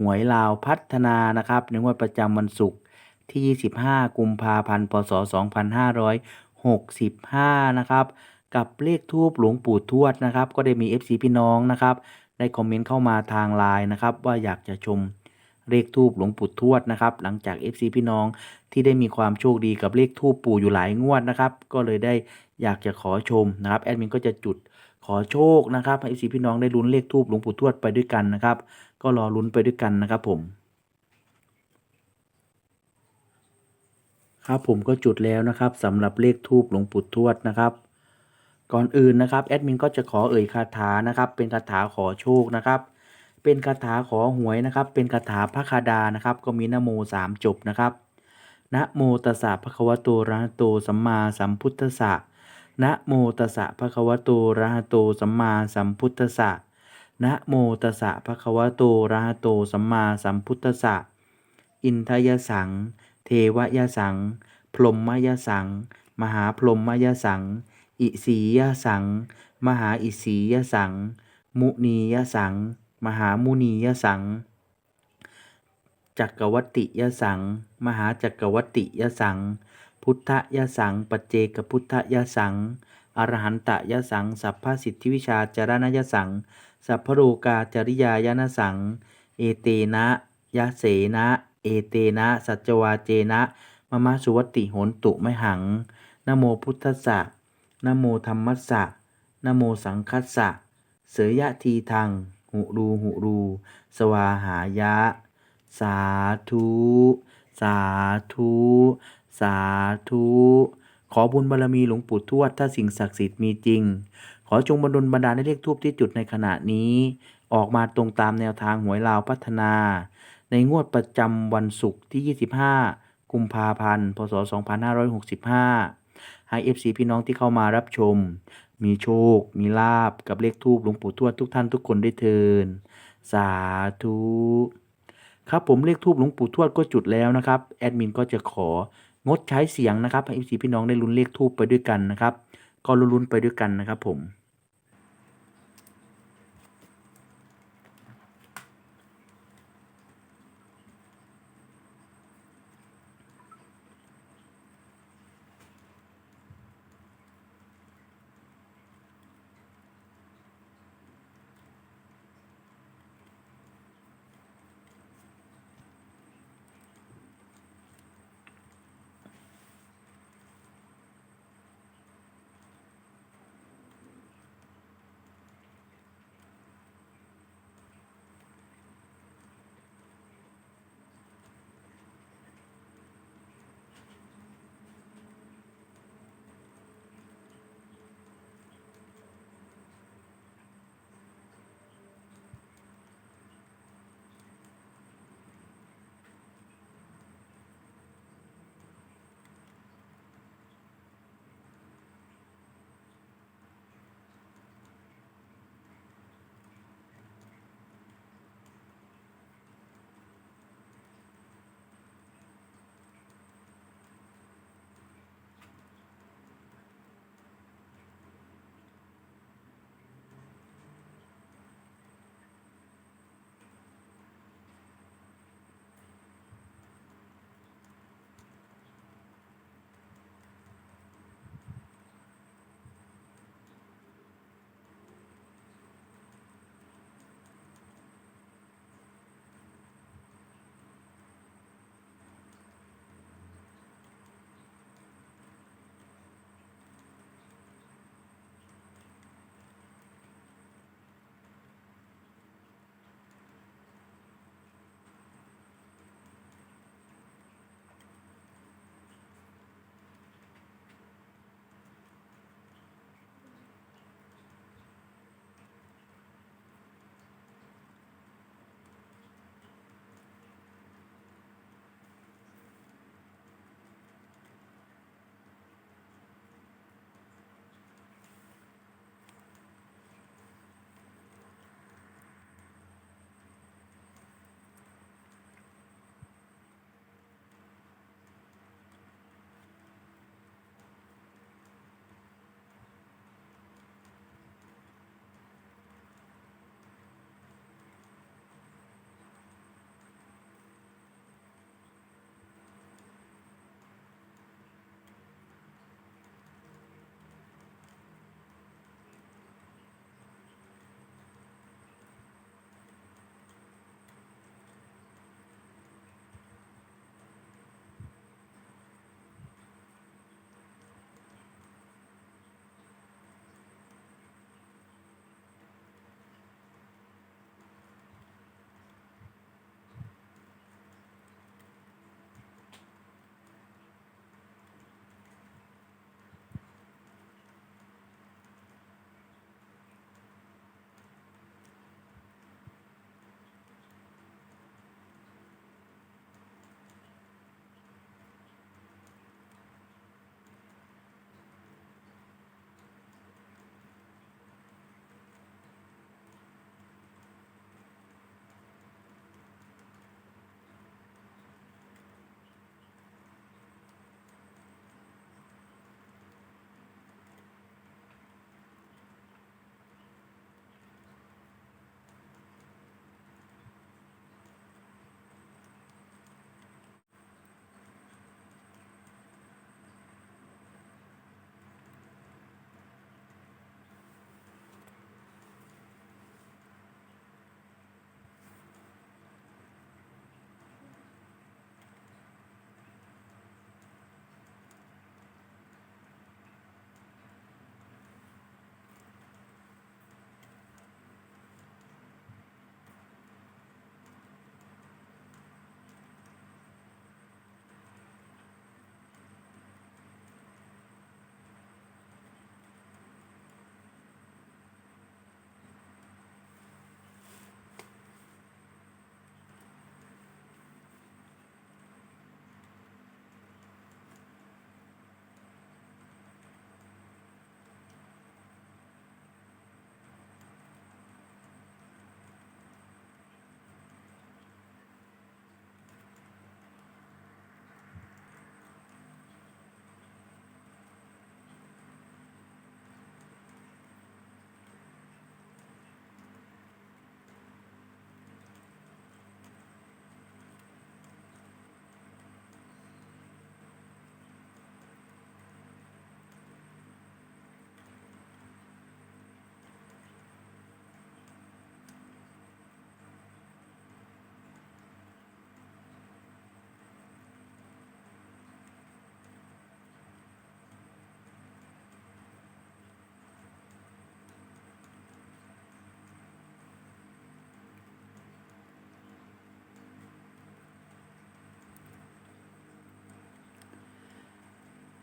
หวยลาวพัฒนานะครับในงวดประจำวันศุกร์ที่ 25 กุมภาพันธ์ พศ 2565 นะครับ กับเลขทูปหลวงปู่ทวดนะครับ ก็ได้มี FC พี่น้องนะครับ ได้คอมเมนต์เข้ามาทางไลน์นะครับ ว่าอยากจะชมเลขทูปหลวงปู่ทวดนะครับ หลังจาก FC พี่น้องที่ได้มีความโชคดีกับเลขทูปปู่อยู่หลายงวดนะครับ ก็เลยได้อยากจะขอชมนะครับ แอดมินก็จะจุด อโชคนะครับให้ FC พี่น้องได้ลุ้นเลขทูปหลวงปู่ทวดไปด้วยกันนะครับ ก็รอลุ้นไปด้วยกันนะครับผม ครับผมก็จุดแล้วนะครับสำหรับเลขทูปหลวงปู่ทวดนะครับก่อนอื่นนะครับแอดมินก็จะขอเอ่ยคาถานะครับ เป็นคาถาขอโชคนะครับเป็นคาถาขอหวยนะครับ เป็นคาถาพระคาดานะครับ ก็มีนะโมสามจบนะครับนะโมตัสสะภะคะวะโตระโตสัมมาสัมพุทธัสสะ นะโมตัสสะภะคะวะโตระหะโตสัมมาสัมพุทธัสสะนะโมตัสสะภะคะวะโตระหะโตสัมมาสัมพุทธัสสะอินทยสัง เทวยสัง พรหมยสัง มหาพรหมยสัง อิสียสัง มหาอิสียสัง มุนียสัง มหามุนียสัง จักรวัติยสัง มหาจักรวัติยสัง พุทธยสัง ปัจเจกพุทธยสัง อรหันตยสัง สัพพสิทธิวิชาจารณยสัง สัพพโรกาจริยายนสัง เอเตนะยะเสนะ เอเตนะ สัจวาเจนะมมะสุวัติโหนตุไมหัง นโมพุทธสสะนโมธรรมัสสะนโมสังคัสสะ เสยยะทีทังหุรูหุรู สวาหายะ สาธุ สาธุ สาธุ ขอบุญบารมีหลวงปู่ทวด ถ้าสิ่งศักดิ์สิทธิ์มีจริง ขอจงบันดลบันดาลให้เลขทูปที่จุดในขณะนี้ ออกมาตรงตามแนวทางหวยลาวพัฒนา ในงวดประจำวันศุกร์ที่ 25 กุมภาพันธ์ พศ 2565 ให้ FC พี่น้องที่เข้ามารับชม มีโชค มีลาบกับเลขทูปหลวงปู่ทวดทุกท่านทุกคนได้เทิน สาธุ ครับผมเลขทูปหลวงปู่ทวดก็จุดแล้วนะครับ แอดมินก็จะขอ งดใช้เสียงนะครับให้พี่น้องได้ลุ้นเลขทูบไปด้วยกันนะครับ ก็ลุ้นๆไปด้วยกันนะครับผม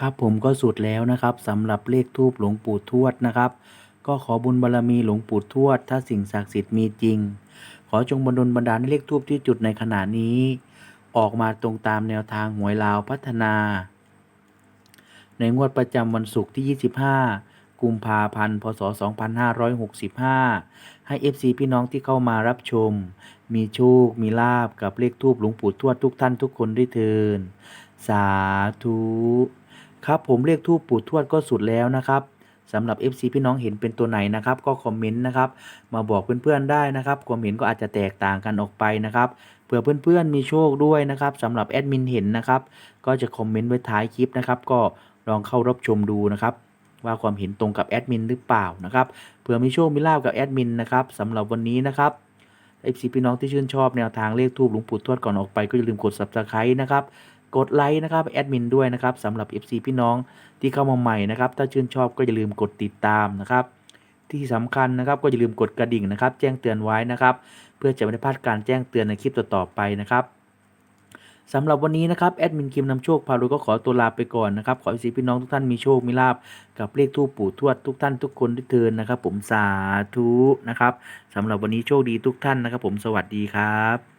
ครับผมก็สุดแล้วนะครับสำหรับเลขทูปหลวงปู่ทวดนะครับ ก็ขอบุญบารรมีหลวงปู่ทวด ถ้าสิ่งศักดิ์สิทธิ์มีจริง ขอจงบันดลบันดาลให้เลขทูปที่จุดในขณะนี้ ออกมาตรงตามแนวทางหวยลาวพัฒนา ในงวดประจำวันศุกร์ที่ 25 กุมภาพันธ์พศ 2565 ให้ FC พี่น้องที่เข้ามารับชม มีโชค มีลาบกับเลขทูปหลวงปู่ทวดทุกท่านทุกคนด้วยเทินสาธุ ครับผมเลขทูปปู่ทวดก็สุดแล้วนะครับสำหรับ FC พี่น้องเห็นเป็นตัวไหนนะครับ ก็คอมเมนต์นะครับ มาบอกเพื่อนๆได้นะครับความเห็นก็อาจจะแตกต่างกันออกไปนะครับเผื่อเพื่อนๆมีโชคด้วยนะครับสำหรับแอดมินเห็นนะครับ ก็จะคอมเมนต์ไว้ท้ายคลิปนะครับ ก็ลองเข้ารับชมดูนะครับ ว่าความเห็นตรงกับแอดมินหรือเปล่านะครับเผื่อมีโชคมีลาบกับแอดมินนะครับสำหรับวันนี้นะครับ FC พี่น้องที่ชื่นชอบแนวทางเลขทูบหลวงปู่ทวดก่อนออกไปก็อย่าลืมกด subscribe นะครับ กดไลค์นะครับแอดมินด้วยนะครับสำหรับ FC พี่น้องที่เข้ามาใหม่นะครับ ถ้าชื่นชอบก็อย่าลืมกดติดตามนะครับ ที่สำคัญนะครับก็อย่าลืมกดกระดิ่งนะครับ แจ้งเตือนไว้นะครับ เพื่อจะไม่ได้พลาดการแจ้งเตือนในคลิปต่อๆไปนะครับสำหรับวันนี้นะครับแอดมินคิมนำโชคพารุก็ขอตัวลาไปก่อนนะครับ ขอให้พี่น้องทุกท่านมีโชคมีลาบกับเลขทูปปู่ทวดทุกท่านทุกคนด้วยเทินนะครับ ผมสาธุนะครับสำหรับวันนี้โชคดีทุกท่านนะครับ ผมสวัสดีครับ